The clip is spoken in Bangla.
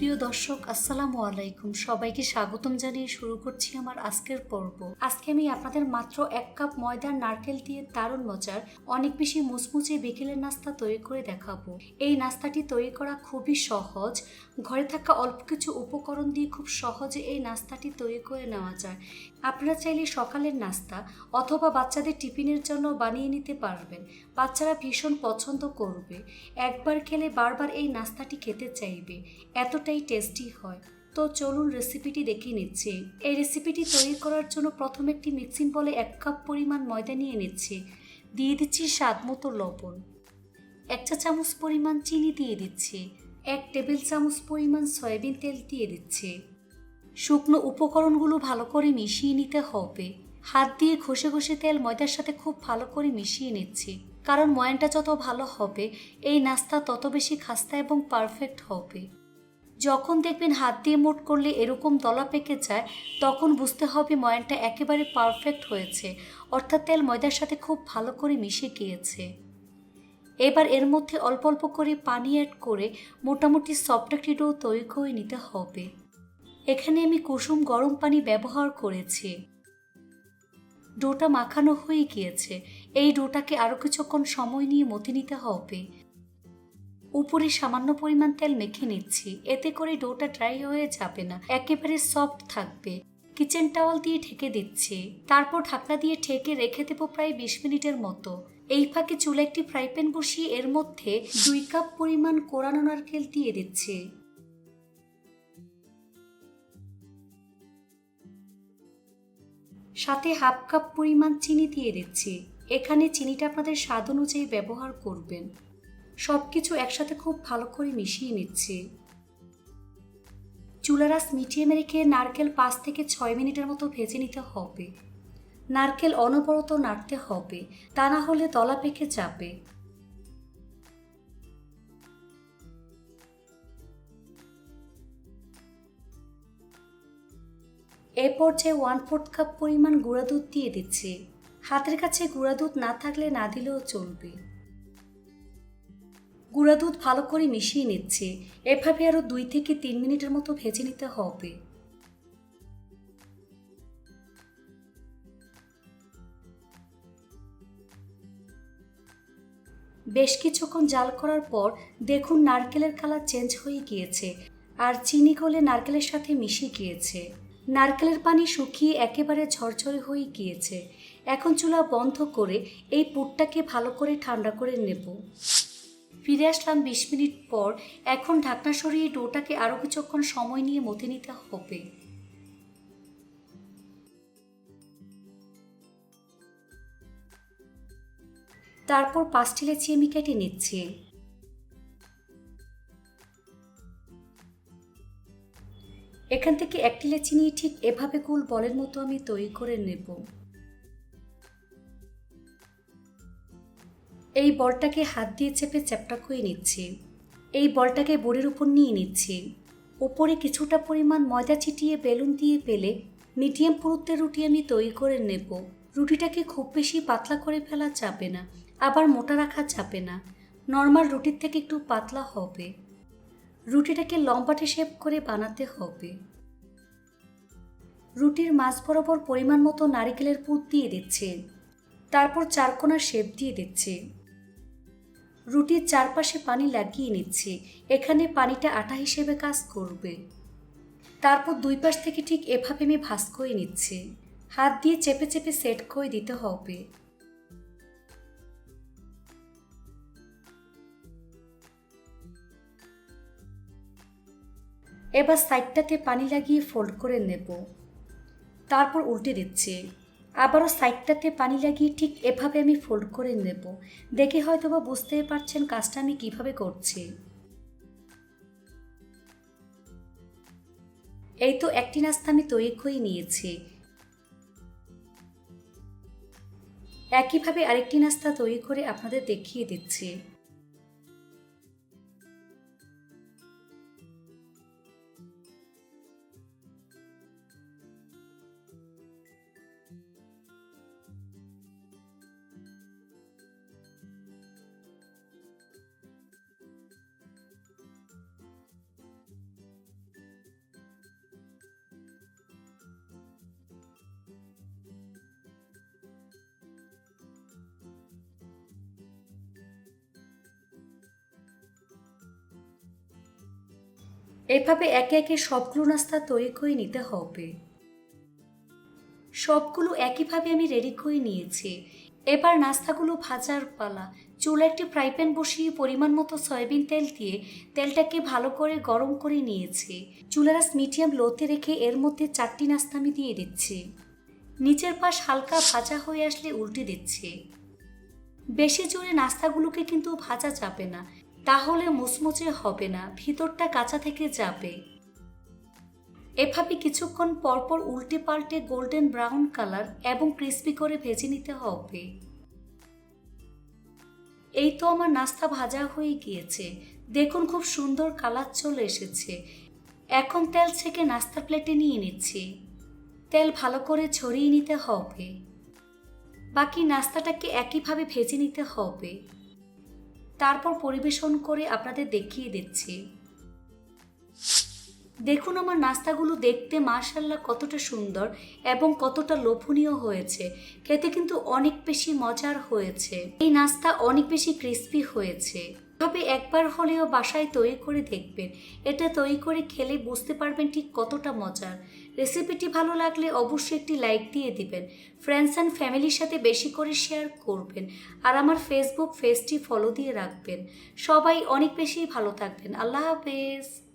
প্রিয় দর্শক, আসসালামু আলাইকুম। সবাইকে স্বাগতম জানিয়ে শুরু করছি আমার আজকের পর্ব। আজকে আমি আপনাদের মাত্র এক কাপ ময়দার নারকেল দিয়ে দারুণ মজার, অনেক বেশি মুচমুচে বিকেলের নাস্তা তৈরি করে দেখাবো। এই নাস্তাটি তৈরি করা খুবই সহজ। ঘরে থাকা অল্প কিছু উপকরণ দিয়ে খুব সহজে এই নাস্তাটি তৈরি করে নেওয়া যায়। আপনারা চাইলে সকালের নাস্তা অথবা বাচ্চাদের টিফিনের জন্য বানিয়ে নিতে পারবেন। বাচ্চারা ভীষণ পছন্দ করবে। একবার খেলে বারবার এই নাস্তাটি খেতে চাইবে। এতটাই টেস্টি হয়। তো চলুন রেসিপিটি দেখে নিচ্ছি। এই রেসিপিটি তৈরি করার জন্য প্রথমে একটি মিক্সিং বলে এক কাপ পরিমাণ ময়দা নিয়ে নিচ্ছি। দিয়ে দিচ্ছি স্বাদ মতো লবণ। এক চা চামচ পরিমাণ চিনি দিয়ে দিচ্ছি। এক টেবিল চামচ পরিমাণ সয়াবিন তেল দিয়ে দিচ্ছি। শুকনো উপকরণগুলো ভালো করে মিশিয়ে নিতে হবে। হাত দিয়ে ঘষে ঘষে তেল ময়দার সাথে খুব ভালো করে মিশিয়ে নিচ্ছি। কারণ ময়ানটা যত ভালো হবে, এই নাস্তা তত বেশি খাস্তা এবং পারফেক্ট হবে। যখন দেখবেন হাত দিয়ে মোট করলে এরকম দলা পেকে যায়, তখন বুঝতে হবে ময়ানটা একেবারে পারফেক্ট হয়েছে। অর্থাৎ তেল ময়দার সাথে খুব ভালো করে মিশে গিয়েছে। এবার এর মধ্যে অল্প অল্প করে পানি অ্যাড করে মোটামুটি সফট একটি ডো তৈরি করে নিতে হবে। এখানে আমি কুসুম গরম পানি ব্যবহার করেছি। ডোটা মাখানো হয়ে গিয়েছে। এই ডোটাকে আরও কিছুক্ষণ সময় নিয়ে মথে নিতে হবে। উপরে সামান্য পরিমাণ তেল মেখে নিচ্ছি। এতে করে ডোটা ড্রাই হয়ে যাবে না। একেবারে সফট থাকবে। কিচেন টাওয়াল দিয়ে ঢেকে দিচ্ছি। তারপর ঢাকনা দিয়ে ঢেকে রেখে দেবো প্রায় বিশ মিনিটের মতো। এই ফাঁকে চুলে একটি ফ্রাই প্যান বসিয়ে এর মধ্যে দুই কাপ পরিমাণ কোরানো নারকেল দিয়ে দিচ্ছি। সাথে হাফ কাপ পরিমাণ চিনি দিয়ে দিচ্ছি। এখানে চিনিটা আপনাদের স্বাদ অনুযায়ী ব্যবহার করবেন। সব কিছু একসাথে খুব ভালো করে মিশিয়ে নিচ্ছি। চুলারাস মিডিয়ামে রেখে নারকেল পাঁচ থেকে ছয় মিনিটের মতো ভেজে নিতে হবে। নারকেল অনবরত নাড়তে হবে, তা না হলে দলা পেকে যাবে। এ পর্যায়ে ওয়ান ফোর্থ কাপ পরিমাণ গুঁড়া দুধ দিয়ে দিচ্ছি। হাতের কাছে গুঁড়া দুধ না থাকলে না দিলেও চলবে। গুঁড়া দুধ ভালো করে মিশিয়ে নিচ্ছে। এভাবে আরও দুই থেকে তিন মিনিটের মতো ভেজে নিতে হবে। বেশ কিছুক্ষণ জাল করার পর দেখুন নারকেলের কালার চেঞ্জ হয়ে গিয়েছে আর চিনি গলে নারকেলের সাথে মিশে গিয়েছে। নারকেলের পানি শুকিয়ে একেবারে ঝরঝরে হয়ে গিয়েছে। এখন চুলা বন্ধ করে এই পুরটাকে ভালো করে ঠান্ডা করে নেব। ফিরে আসলাম বিশ মিনিট পর। এখন ঢাকনা সরিয়ে ডোটাকে আরও কিছুক্ষণ সময় নিয়ে মথে নিতে হবে। তারপর পাঁচটি লেচি আমি কেটে নিচ্ছি। এখান থেকে একটি লেচি নিয়ে ঠিক এভাবে গোল বলের মতো আমি তৈরি করে নেব। এই বলটাকে হাত দিয়ে চেপে চ্যাপটা করে নিচ্ছি। এই বলটাকে বোর্ডের উপর নিয়ে নিচ্ছি। ওপরে কিছুটা পরিমাণ ময়দা ছিটিয়ে বেলুন দিয়ে পেলে মিডিয়াম পুরুত্বের রুটি আমি তৈরি করে নেব। রুটিটাকে খুব বেশি পাতলা করে ফেলা যাবে না, আবার মোটা রাখা যাবে না। নর্মাল রুটির থেকে একটু পাতলা হবে। রুটিটাকে লম্বাটে শেপ করে বানাতে হবে। রুটির মাছ বরাবর পরিমাণ মতো নারিকেলের পুর দিয়ে দিচ্ছে। তারপর চারকোনা শেপ দিয়ে দিচ্ছে। রুটির চারপাশে পানি লাগিয়ে নিচ্ছে। এখানে পানিটা আটা হিসেবে কাজ করবে। তারপর দুই পাশ থেকে ঠিক এভাবে আমি ভাস করে নিচ্ছে। হাত দিয়ে চেপে চেপে সেট করে দিতে হবে। এবার সাইডটাতে পানি লাগিয়ে ফোল্ড করে নেব। তারপর উল্টে দিচ্ছি। আবারও সাইডটাতে পানি লাগিয়ে ঠিক এভাবে আমি ফোল্ড করে নেব। দেখে হয়তো বা বুঝতেই পারছেন কাজটা আমি কীভাবে করছি। এই তো একটি নাস্তা আমি তৈরি করে নিয়েছি। একইভাবে আরেকটি নাস্তা তৈরি করে আপনাদের দেখিয়ে দিচ্ছি। এভাবে একে একে সবগুলো নাস্তা তৈরি করে নিতে হবে। সবগুলো একইভাবে আমি রেডি করে নিয়েছি। এবার নাস্তাগুলো ভাজার পালা। চুলা একটি ফ্রাই প্যান বসিয়ে পরিমাণ মতো সয়াবিন তেল দিয়ে তেলটাকে ভালো করে গরম করে নিয়েছি। চুলারাস মিডিয়াম লোতে রেখে এর মধ্যে চারটি নাস্তা আমি দিয়ে দিচ্ছি। নিচের পাশ হালকা ভাজা হয়ে আসলে উল্টে দিচ্ছি। বেশি জোরে নাস্তাগুলোকে কিন্তু ভাজা যাবে না। তাহলে মুচমুচে হবে না, ভিতরটা কাঁচা থেকে যাবে। এভাবে কিছুক্ষণ পরপর উল্টে পাল্টে গোল্ডেন ব্রাউন কালার এবং ক্রিস্পি করে ভেজে নিতে হবে। এই তো আমার নাস্তা ভাজা হয়ে গিয়েছে। দেখুন খুব সুন্দর কালার চলে এসেছে। এখন তেল থেকে নাস্তার প্লেটে নিয়ে নিচ্ছি। তেল ভালো করে ছড়িয়ে নিতে হবে। বাকি নাস্তাটাকে একইভাবে ভেজে নিতে হবে। তারপর পরিবেশন করে আপনাদের দেখিয়ে দিচ্ছি। দেখুন আমার নাস্তাগুলো দেখতে মার্শাল্লাহ কতটা সুন্দর এবং কতটা লোভনীয় হয়েছে। খেতে কিন্তু অনেক বেশি মজার হয়েছে। এই নাস্তা অনেক বেশি ক্রিস্পি হয়েছে। তবে একবার হলেও বাসায় তৈরি করে দেখবেন। এটা তৈরি করে খেলে বুঝতে পারবেন ঠিক কতটা মজার। রেসিপিটি ভালো লাগলে অবশ্যই একটি লাইক দিয়ে দিবেন। ফ্রেন্ডস অ্যান্ড ফ্যামিলির সাথে বেশি করে শেয়ার করবেন। আর আমার ফেসবুক পেজটি ফলো দিয়ে রাখবেন। সবাই অনেক বেশি ভালো থাকবেন। আল্লাহ হাফেজ।